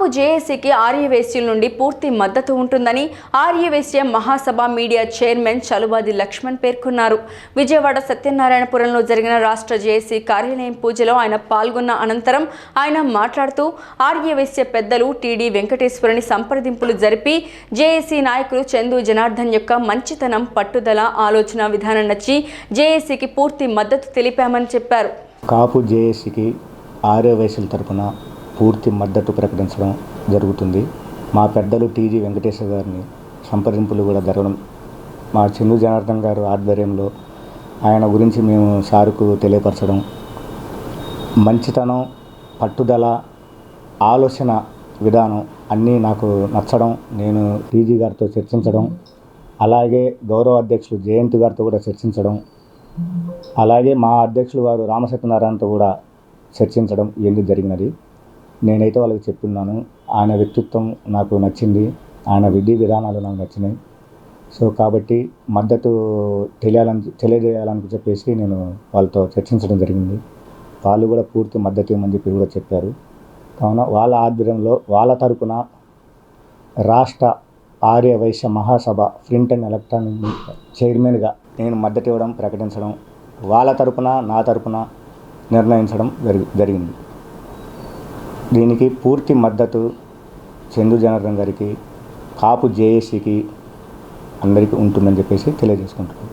కాపు జేఏసీకి ఆర్యవేశ్యుల నుండి పూర్తి మద్దతు ఉంటుందని ఆర్యవేశ్య మహాసభ మీడియా చైర్మన్ చలువాది లక్ష్మణ్ పేర్కొన్నారు. విజయవాడ సత్యనారాయణపురంలో జరిగిన రాష్ట్ర జేఏసీ కార్యాలయం పూజలో ఆయన పాల్గొన్న అనంతరం ఆయన మాట్లాడుతూ ఆర్యవేశ్య పెద్దలు టీడీ వెంకటేశ్వరుని సంప్రదింపులు జరిపి జేఏసీ నాయకులు చందు జనార్దన్ యొక్క మంచితనం పట్టుదల ఆలోచన విధానం నచ్చి జేఏసీకి పూర్తి మద్దతు తెలిపామని చెప్పారు. కాపు జేఏసీకి ఆర్యవేశ్యుల తరపున పూర్తి మద్దతు ప్రకటించడం జరుగుతుంది. మా పెద్దలు టీజీ వెంకటేశ్వర గారిని సంప్రదింపులు కూడా జరగడం. మా చందు జనార్దన్ గారు ఆధ్వర్యంలో ఆయన గురించి మేము సారుకు తెలియపరచడం. మంచితనం పట్టుదల ఆలోచన విధానం అన్నీ నాకు నచ్చడం నేను టీజీ గారితో చర్చించడం. అలాగే గౌరవ అధ్యక్షులు జయంత్ గారితో కూడా చర్చించడం. అలాగే మా అధ్యక్షులు వారు రామసత్యనారాయణతో కూడా చర్చించడం ఇవన్నీ జరిగినది. నేనైతే వాళ్ళకి చెప్తున్నాను. ఆయన వ్యక్తిత్వం నాకు నచ్చింది. ఆయన విధి విధానాలు నాకు నచ్చినాయి. సో కాబట్టి మద్దతు తెలియాలని తెలియజేయాలని చెప్పేసి నేను వాళ్ళతో చర్చించడం జరిగింది. వాళ్ళు కూడా పూర్తి మద్దతు ఇవ్వమని చెప్పి కూడా చెప్పారు. కావున వాళ్ళ ఆధ్వర్యంలో వాళ్ళ తరపున రాష్ట్ర Arya Vysya Mahasabha print and electronic చైర్మన్గా నేను మద్దతు ఇవ్వడం ప్రకటించడం వాళ్ళ తరపున నా తరపున నిర్ణయించడం జరిగి జరిగింది. దీనికి పూర్తి మద్దతు చందు జనార్దన్ గారికి కాపు జేఏసీకి అందరికీ ఉంటుందని చెప్పేసి తెలియజేసుకుంటున్నాను